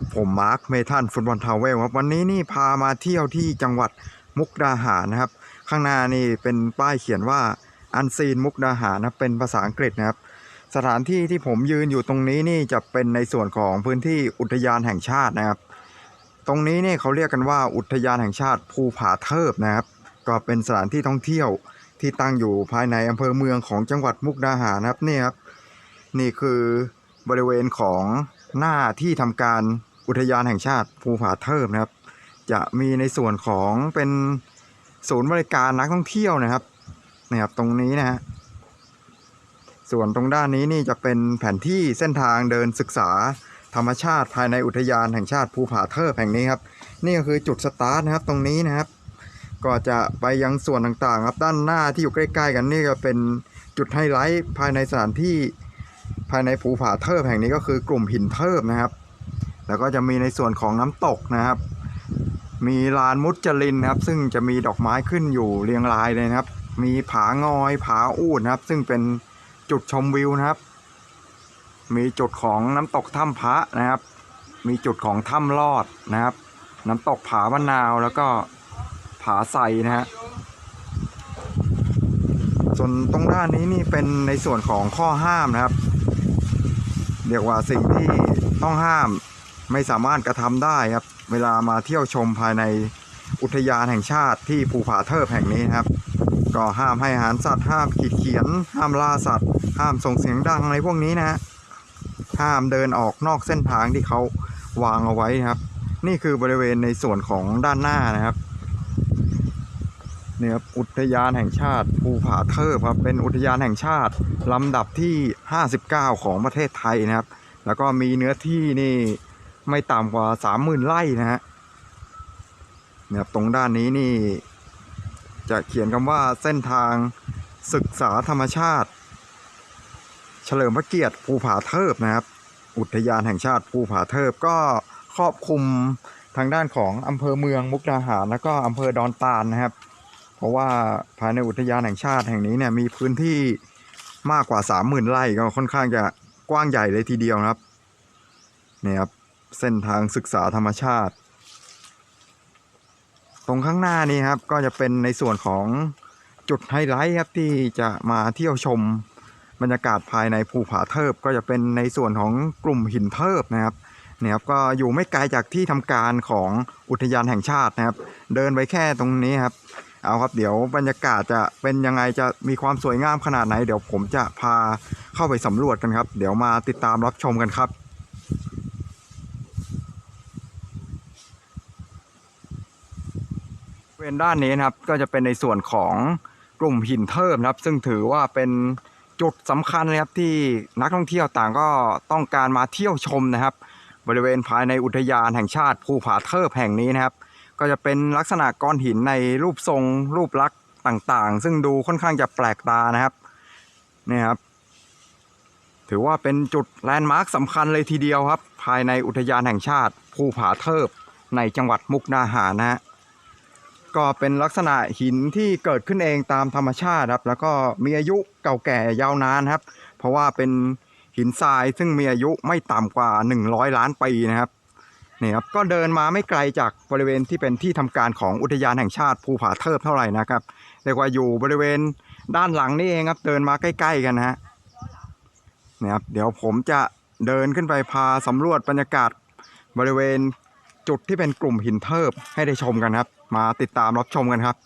ับผมมาร์คเมทันฟุตบอลทาวเวลครับวันนี้นี่พามาเที่ยวที่จังหวัดมุกดาหารนะครับ ข้างหน้านี่เป็นป้ายเขียนว่าอันซีนมุกดาหารนะเป็นภาษาอังกฤษนะครับ สถานที่ที่ผมยืนอยู่ตรงนี้นี่จะเป็นในส่วนของพื้นที่อุทยานแห่งชาตินะครับ ตรงนี้นี่เขาเรียกกันว่าอุทยานแห่งชาติภูผาเทิบนะครับ ก็เป็นสถานที่ท่องเที่ยวที่ตั้งอยู่ภายในอำเภอเมืองของจังหวัดมุกดาหารนะครับนี่ครับนี่คือบริเวณของหน้าที่ทำการ อุทยานแห่งชาติภูผาเทิบนะครับ จะมีในส่วนของเป็นศูนย์บริการนักท่องเที่ยวนะครับนะครับตรงนี้นะฮะส่วนตรงด้านนี้นี่จะเป็นแผนที่เส้นทางเดินศึกษาธรรมชาติภายในอุทยานแห่งชาติภูผาเทิบแห่งนี้ครับนี่ก็คือจุดสตาร์ทนะครับตรงนี้นะครับ ก็จะไปยังส่วนต่างๆ ครับด้านหน้าที่อยู่ใกล้ ๆ กันนี่ก็เป็นจุดไฮไลท์ภายในสถานที่ภายในภูผาเทิบแห่งนี้ก็คือกลุ่มหินเทิบนะครับ แล้วก็จะมีในส่วนของน้ำตกนะครับ มีลานมุจลินนะครับ ซึ่งจะมีดอกไม้ขึ้นอยู่เรียงรายเลยนะครับ มีผางอยผาอูดนะครับ ซึ่งเป็นจุดชมวิวนะครับ มีจุดของน้ำตกถ้ำพระนะครับ มีจุดของถ้ำลอดนะครับ น้ำตกผามะนาวแล้วก็ผาไซนะฮะส่วนตรงด้านนี้นี่เป็นในส่วนของข้อห้ามนะครับ เรียกว่าสิ่งที่ต้องห้าม ไม่สามารถกระทำได้ครับ เวลามาเที่ยวชมภายในอุทยานแห่งชาติที่ภูผาเทิบแห่งนี้ครับ ก็ห้ามให้อาหารสัตว์ห้ามขีดเขียน ห้ามล่าสัตว์ ห้ามส่งเสียงดังอะไรพวกนี้นะฮะห้ามเดินออกนอกเส้นทางที่เขาวางเอาไว้นะครับ นี่คือบริเวณในส่วนของด้านหน้านะครับเนี่ยครับอุทยานแห่งชาติภูผาเทิบครับเป็นอุทยานแห่งชาติลำดับที่ 59 ของประเทศไทยนะครับ แล้วก็มีเนื้อที่นี่ ไม่ต่ำกว่า30,000ไร่นะฮะเนี่ยครับตรงด้านนี้นี่จะเขียนคำว่าเส้นทางศึกษาธรรมชาติ เฉลิมพระเกียรติภูผาเทิบนะครับ อุทยานแห่งชาติภูผาเทิบก็ครอบคลุมทางด้านของอำเภอเมืองมุกดาหารแล้วก็อำเภอดอนตาลนะครับ เพราะว่าภายในอุทยานแห่งชาติแห่งนี้เนี่ยมีพื้นที่มากกว่า 30,000ไร่ก็ค่อนข้างจะกว้างใหญ่เลยทีเดียวนะครับเนี่ยครับ เส้นทางศึกษาธรรมชาติ ตรงข้างหน้านี้ครับก็จะเป็นในส่วนของจุดไฮไลท์ครับที่จะมาเที่ยวชมบรรยากาศภายในภูผาเทิบก็จะเป็นในส่วนของกลุ่มหินเทิบนะครับเนี่ยครับก็อยู่ไม่ไกลจากที่ทำการของอุทยานแห่งชาตินะครับ เดินไปแค่ตรงนี้ครับ เอาครับเดี๋ยวบรรยากาศจะเป็นยังไงจะมีความสวยงามขนาดไหน เดี๋ยวผมจะพาเข้าไปสำรวจกันครับ เดี๋ยวมาติดตามรับชมกันครับ บริ เวนด้านนี้นะครับก็จะเป็นในส่วนของกลุ่มหินเทิบนะครับ ซึ่งถือว่าเป็นจุดสำคัญเลยครับที่นักท่องเที่ยวต่างก็ต้องการมาเที่ยวชมนะครับ บริเวณภายในอุทยานแห่งชาติภูผาเทิบแห่งนี้นะครับ ก็จะเป็นลักษณะก้อนหินในรูปทรงรูปลักษณ์ต่างๆ ซึ่งดูค่อนข้างจะแปลกตานะครับนี่ครับถือว่าเป็นจุดแลนด์มาร์คสำคัญเลยทีเดียวครับ ภายในอุทยานแห่งชาติภูผาเทิบในจังหวัดมุกดาหารนะฮะ ก็เป็นลักษณะหินที่เกิดขึ้นเองตามธรรมชาติครับ แล้วก็มีอายุเก่าแก่ยาวนานครับ เพราะว่าเป็นหินทรายซึ่งมีอายุไม่ต่ำกว่า 100 ล้านปีนะครับนี่ครับก็เดินมาไม่ไกลจากบริเวณที่เป็นที่ทำการของอุทยานแห่งชาติภูผาเทิบเท่าไหร่นะครับเรียกว่าอยู่บริเวณด้านหลังนี่เองครับ เดินมาใกล้ ๆ กันนะฮะนี่ครับเดี๋ยวผมจะเดินขึ้นไปพาสำรวจบรรยากาศบริเวณจุดที่เป็นกลุ่มหินเทิบให้ได้ชมกันครับ มาติดตามรับชมกันครับ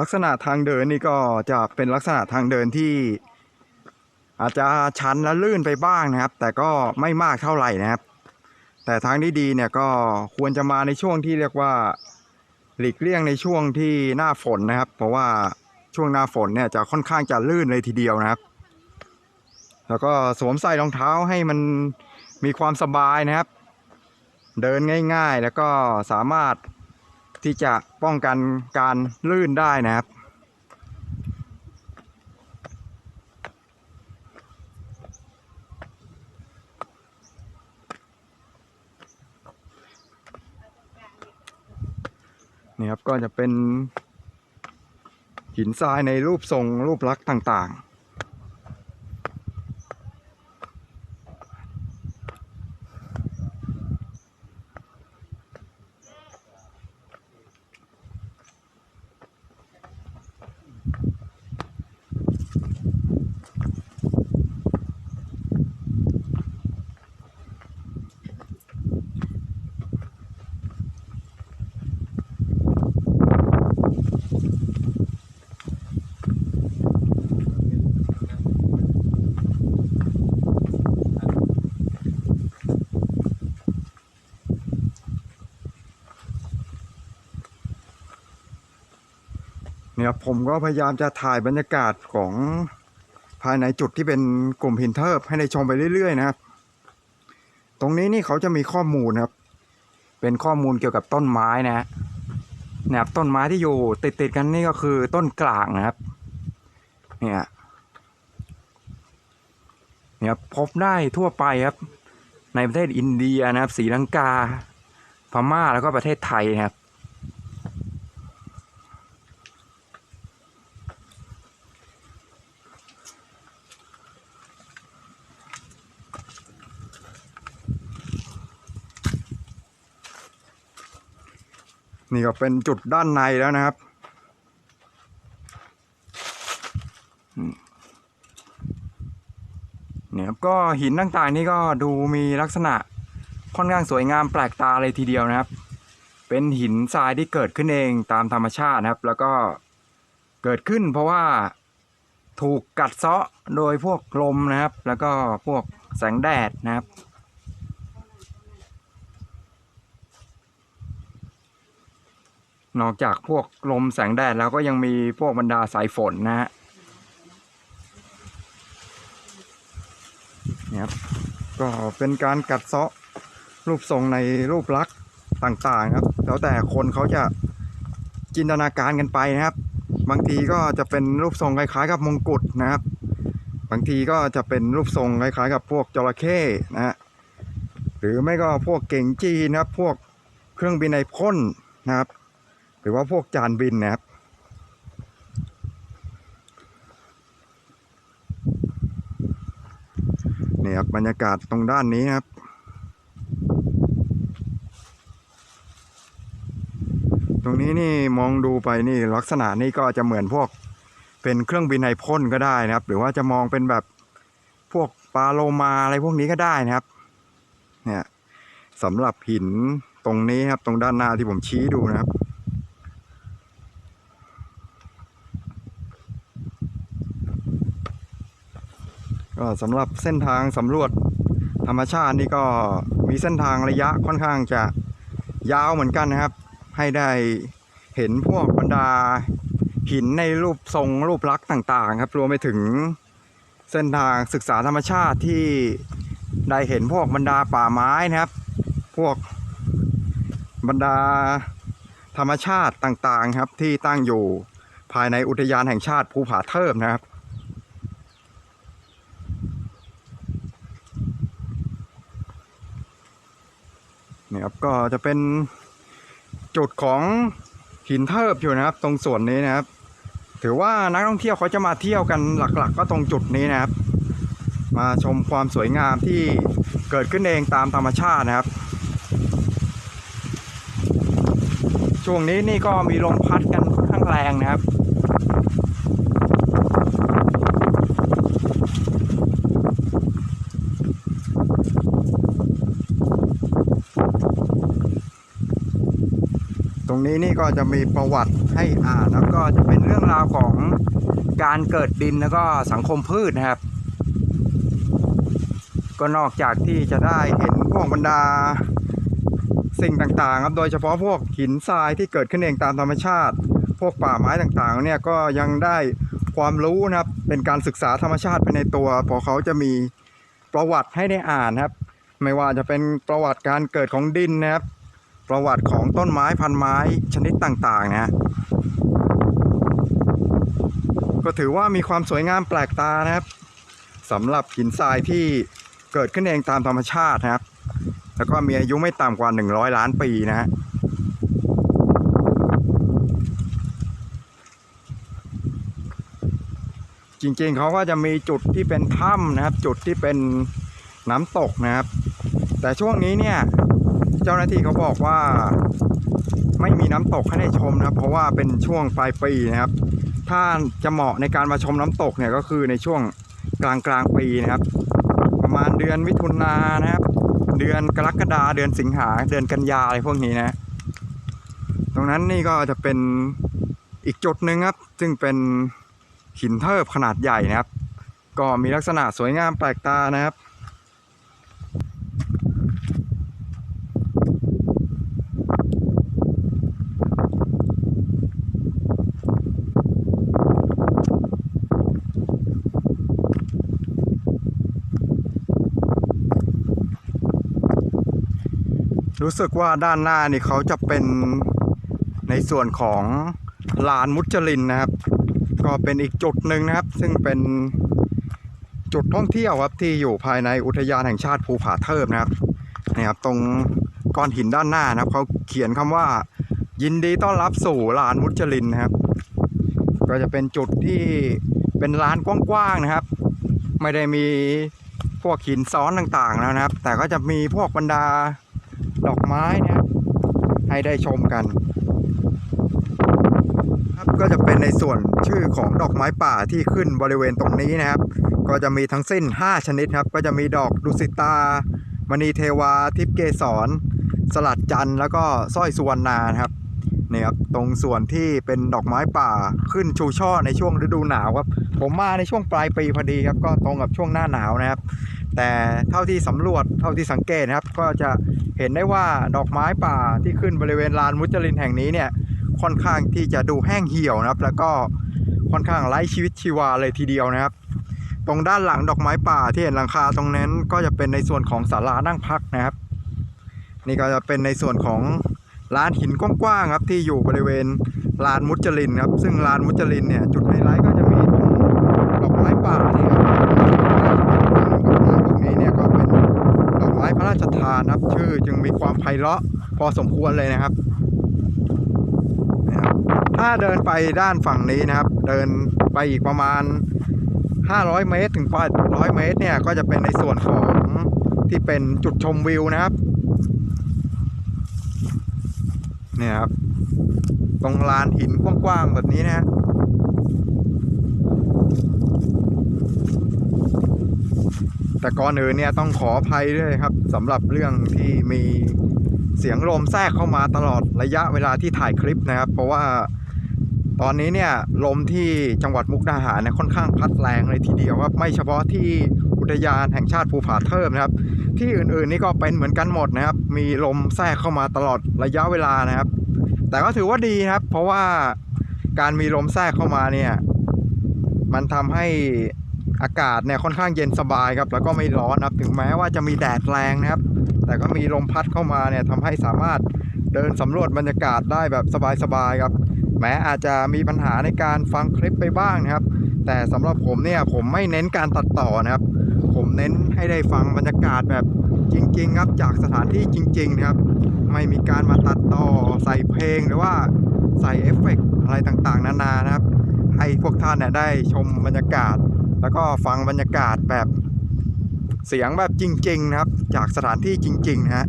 ลักษณะทางเดินนี่ก็จะเป็นลักษณะทางเดินที่ อาจจะชันและลื่นไปบ้างนะครับ แต่ก็ไม่มากเท่าไหร่นะครับ แต่ทางที่ดีเนี่ยก็ควรจะมาในช่วงที่เรียกว่าหลีกเลี่ยงในช่วงที่หน้าฝนนะครับ เพราะว่า ช่วงหน้าฝนเนี่ยจะค่อนข้างจะลื่นเลยทีเดียวนะครับ แล้วก็สวมใส่รองเท้าให้มันมีความสบายนะครับ เดินง่าย ๆ แล้วก็สามารถที่จะป้องกันการลื่นได้นะครับนี่ครับก็จะเป็น หินทรายในรูปทรงรูปลักษณ์ต่าง ครับผมก็พยายามจะถ่ายบรรยากาศของภายในจุดที่เป็นกลุ่มหินเทิบให้ได้ชมไปเรื่อยๆนะครับ ตรงนี้นี่เขาจะมีข้อมูลนะครับ เป็นข้อมูลเกี่ยวกับต้นไม้นะฮะนี่ยครับต้นไม้ที่อยู่ติดๆกันนี่ก็คือต้นกลางนะครับ เนี่ยเนี่ยครับพบได้ทั่วไปครับ ในประเทศอินเดียนะครับศรีลังกา พม่าแล้วก็ประเทศไทยนะครับ นี่ก็เป็นจุดด้านในแล้วนะครับ เนี่ยครับก็หินต่างๆนี่ก็ดูมีลักษณะค่อนข้างสวยงามแปลกตาเลยทีเดียวนะครับ เป็นหินทรายที่เกิดขึ้นเองตามธรรมชาตินะครับ แล้วก็เกิดขึ้นเพราะว่าถูกกัดเซาะโดยพวกลมนะครับ แล้วก็พวกแสงแดดนะครับ นอกจากพวกลมแสงแดดแล้วก็ยังมีพวกบรรดาสายฝนนะฮะนี่ครับก็เป็นการกัดเซาะรูปทรงในรูปลักษณ์ต่างๆครับ แล้วแต่คนเขาจะจินตนาการกันไปนะครับ บางทีก็จะเป็นรูปทรงคล้ายๆ กับมงกุฎนะครับ บางทีก็จะเป็นรูปทรงคล้ายๆ กับพวกจระเข้นะฮะหรือไม่ก็พวกเก่งจีนะครับ พวกเครื่องบินไอพ่นนะครับ รือว่าพวกจานบินนะครับ นี่ครับบรรยากาศตรงด้านนี้ครับ ตรงนี้นี่มองดูไปนี่ลักษณะนี่ก็จะเหมือนพวกเป็นเครื่องบินไอพ่นก็ได้นะครับ หรือว่าจะมองเป็นแบบพวกปลาโลมาอะไรพวกนี้ก็ได้นะครับ เนี่ยสำหรับหินตรงนี้ครับตรงด้านหน้าที่ผมชี้ดูนะครับ ก็สำหรับเส้นทางสำรวจธรรมชาตินี่ก็มีเส้นทางระยะค่อนข้างจะยาวเหมือนกันนะครับ ให้ได้เห็นพวกบรรดาหินในรูปทรงรูปลักษณ์ต่างๆ ครับรวมไปถึงเส้นทางศึกษาธรรมชาติที่ได้เห็นพวกบรรดาป่าไม้นะครับ พวกบรรดาธรรมชาติต่างๆครับที่ตั้งอยู่ภายในอุทยานแห่งชาติภูผาเทิบนะครับ นี่ครับก็จะเป็นจุดของหินเทิบอยู่นะครับ ตรงส่วนนี้นะครับ ถือว่านักท่องเที่ยวเขาจะมาเที่ยวกันหลักๆก็ตรงจุดนี้นะครับ มาชมความสวยงามที่เกิดขึ้นเองตามธรรมชาตินะครับ ช่วงนี้นี่ก็มีลมพัดกันค่อนข้างแรงนะครับ รงนี้นี่ก็จะมีประวัติให้อ่านแล้วก็จะเป็นเรื่องราวของการเกิดดินแล้วก็สังคมพืชนะครับ ก็นอกจากที่จะได้เห็นพวกบรรดาสิ่งต่างๆครับโดยเฉพาะพวกหินทรายที่เกิดขึ้นเองตามธรรมชาติ พวกป่าไม้ต่างๆเนี่ยก็ยังได้ความรู้นะครับเป็นการศึกษาธรรมชาติไปในตัวพอเขาจะมีประวัติให้ได้อ่านครับ ไม่ว่าจะเป็นประวัติการเกิดของดินนะครับ ประวัติของต้นไม้พันไม้ชนิดต่างๆนะก็ถือว่ามีความสวยงามแปลกตานะครับสำหรับหินทรายที่เกิดขึ้นเองตามธรรมชาตินะครับ แล้วก็มีอายุไม่ต่ำกว่า 100 ล้านปีนะฮะจริงๆเขาก็จะมีจุดที่เป็นถ้ำนะครับ จุดที่เป็นน้ำตกนะครับ แต่ช่วงนี้เนี่ย จ้าหน้าที่เขาบอกว่า ไม่มีน้ำตกให้ได้ชมนะครับ เพราะว่าเป็นช่วงปลายปีนะครับ ถ้าจะเหมาะในการมาชมน้ำตกเนี่ยก็คือในช่วงกลางกลางปีนะครับ ประมาณเดือนมิถุนายนนะครับ เดือนกรกฎาเดือนสิงหาเดือนกันยาอะไรพวกนี้นะ ตรงนั้นนี่ก็จะเป็นอีกจุดหนึ่งครับ ซึ่งเป็นหินเทิบขนาดใหญ่นะครับ ก็มีลักษณะสวยงามแปลกตานะครับ รู้สึกว่าด้านหน้านี่เขาจะเป็นในส่วนของลานมุจลินนะครับ ก็เป็นอีกจุดหนึ่งนะครับ ซึ่งเป็นจุดท่องเที่ยวครับที่อยู่ภายในอุทยานแห่งชาติภูผาเทิบนะครับนี่ครับ ตรงก้อนหินด้านหน้านะครับเขาเขียนคำว่า ยินดีต้อนรับสู่ลานมุจลินนะครับ ก็จะเป็นจุดที่เป็นลานกว้างๆนะครับ ไม่ได้มีพวกหินซ้อนต่างๆแล้วนะครับ แต่ก็จะมีพวกบรรดา ดอกไม้นะให้ได้ชมกัน ครับก็จะเป็นในส่วนชื่อของดอกไม้ป่าที่ขึ้นบริเวณตรงนี้นะครับ ก็จะมีทั้งสิ้น 5 ชนิดครับ ก็จะมีดอกดุสิตามณีเทวาทิพเกสร สลัดจันแล้วก็สร้อยสุวรรณานครับนี่ครับตรงส่วนที่เป็นดอกไม้ป่าขึ้นชูช่อในช่วงฤดูหนาวครับ ผมมาในช่วงปลายปีพอดีครับ ก็ตรงกับช่วงหน้าหนาวนะครับ แต่เท่าที่สำรวจเท่าที่สังเกตนะครับ ก็จะเห็นได้ว่าดอกไม้ป่าที่ขึ้นบริเวณลานมุจลินแห่งนี้เนี่ยค่อนข้างที่จะดูแห้งเหี่ยวนะครับ แล้วก็ค่อนข้างไร้ชีวิตชีวาเลยทีเดียวนะครับ ตรงด้านหลังดอกไม้ป่าที่เห็นหลังคาตรงนั้นก็จะเป็นในส่วนของศาลานั่งพักนะครับ นี่ก็จะเป็นในส่วนของลานหินกว้างๆครับที่อยู่บริเวณลานมุจลินครับซึ่งลานมุจลินเนี่ยจุดไฮไลท์ก็จะมีตรงดอกไม้ป่านี่ครับดอกไม้พวกนี้เนี่ยก็เป็นดอกไม้พระราช ทานับชื่อจึงมีความไพเราะพอสมควรเลยนะครับนะครับ ถ้าเดินไปด้านฝั่งนี้นะครับ เดินไปอีกประมาณ 500 เมตรถึง800 เมตรเนี่ยก็จะเป็นในส่วนของที่เป็นจุดชมวิวนะครับเนี่ยครับตรงลานหินกว้างๆแบบนี้นะฮะ แต่ก่อนอื่นเนี่ยต้องขออภัยด้วยครับสำหรับเรื่องที่มีเสียงลมแทรกเข้ามาตลอดระยะเวลาที่ถ่ายคลิปนะครับ เพราะว่าตอนนี้เนี่ยลมที่จังหวัดมุกดาหารเนี่ยค่อนข้างพัดแรงเลยทีเดียวครับไม่เฉพาะที่อุทยานแห่งชาติภูผาเทิมนะครับ ที่อื่นๆนี่ก็เป็นเหมือนกันหมดนะครับ มีลมแทรกเข้ามาตลอดระยะเวลานะครับ แต่ก็ถือว่าดีครับ เพราะว่าการมีลมแทรกเข้ามาเนี่ยมันทำให้ อากาศเนี่ยค่อนข้างเย็นสบายครับแล้วก็ไม่ร้อนนะครับถึงแม้ว่าจะมีแดดแรงนะครับ แต่ก็มีลมพัดเข้ามาเนี่ยทำให้สามารถเดินสำรวจบรรยากาศได้แบบสบายๆครับ แม้อาจจะมีปัญหาในการฟังคลิปไปบ้างนะครับ แต่สำหรับผมเนี่ยผมไม่เน้นการตัดต่อนะครับ ผมเน้นให้ได้ฟังบรรยากาศแบบจริง ๆ ครับจากสถานที่จริง ๆ นะครับ ไม่มีการมาตัดต่อใส่เพลงหรือว่าใส่เอฟเฟกต์อะไรต่างๆ นานานะครับ ให้พวกท่านเนี่ยได้ชมบรรยากาศ แล้วก็ฟังบรรยากาศแบบเสียงแบบจริง ๆ นะครับ จากสถานที่จริง ๆ นะฮะ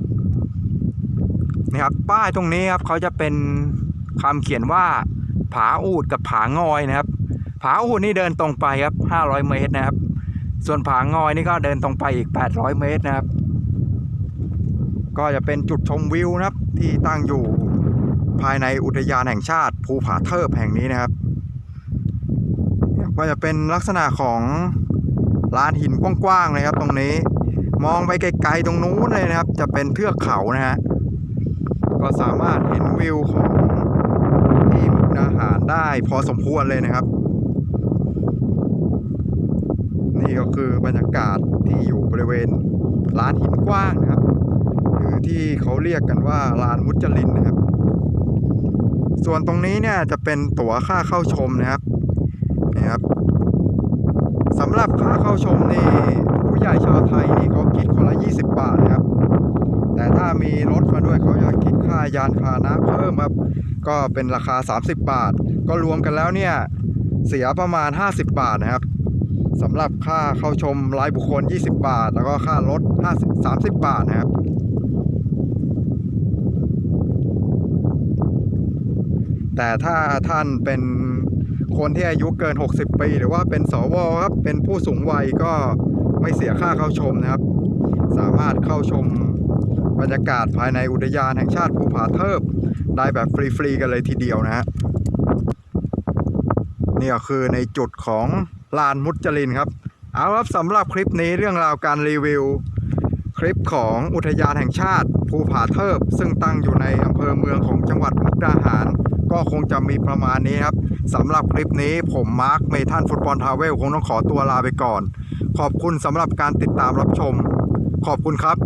นี่ครับป้ายตรงนี้ครับเขาจะเป็นคำเขียนว่า ผาอูดกับผางอยนะครับ ผาอูดนี่เดินตรงไปครับ 500 เมตรนะครับ ส่วนผางอยนี่ก็เดินตรงไปอีก 800 เมตรนะครับ ก็จะเป็นจุดชมวิวนะครับที่ตั้งอยู่ภายในอุทยานแห่งชาติภูผาเทิบแห่งนี้นะครับ ก็จะเป็นลักษณะของลานหินกว้างๆเลยครับ ตรงนี้มองไปไกลๆตรงนู้นเลยนะครับ จะเป็นเทือกเขานะฮะก็สามารถเห็นวิวของที่มุกดาหารได้พอสมควรเลยนะครับ นี่ก็คือบรรยากาศที่อยู่บริเวณลานหินกว้างนะครับ หรือที่เขาเรียกกันว่าลานมุจลินนะครับ ส่วนตรงนี้เนี่ยจะเป็นตั๋วค่าเข้าชมนะครับ นะครับสำหรับค่าเข้าชมนี่ผู้ใหญ่ชาวไทยนี่เขาคิดคนละ 20 บาทนะครับ แต่ถ้ามีรถมาด้วยเขาจะคิดค่ายานพาหนะเพิ่มครับ ก็เป็นราคา 30 บาท ก็รวมกันแล้วเนี่ยเสียประมาณ 50 บาทนะครับสำหรับค่าเข้าชมรายบุคคล 20 บาท แล้วก็ค่ารถ50 30 บาทนะครับแต่ถ้าท่านเป็น คนที่อายุเกิน 60 ปี หรือว่าเป็นสวครับ เป็นผู้สูงวัยก็ไม่เสียค่าเข้าชมนะครับ สามารถเข้าชมบรรยากาศภายในอุทยานแห่งชาติภูผาเทิบได้แบบฟรีๆกันเลยทีเดียวนะฮะนี่ก็คือในจุดของลานมุจลินครับ เอาครับสำหรับคลิปนี้เรื่องราวการรีวิว คลิปของอุทยานแห่งชาติภูผาเทิบ ซึ่งตั้งอยู่ในอำเภอเมืองของจังหวัดมุกดาหาร ก็คงจะมีประมาณนี้ครับสำหรับคลิปนี้ผมมาร์คเมทันฟุตบอลทาวเวลคงต้องขอตัวลาไปก่อน ขอบคุณสำหรับการติดตามรับชม ขอบคุณครับ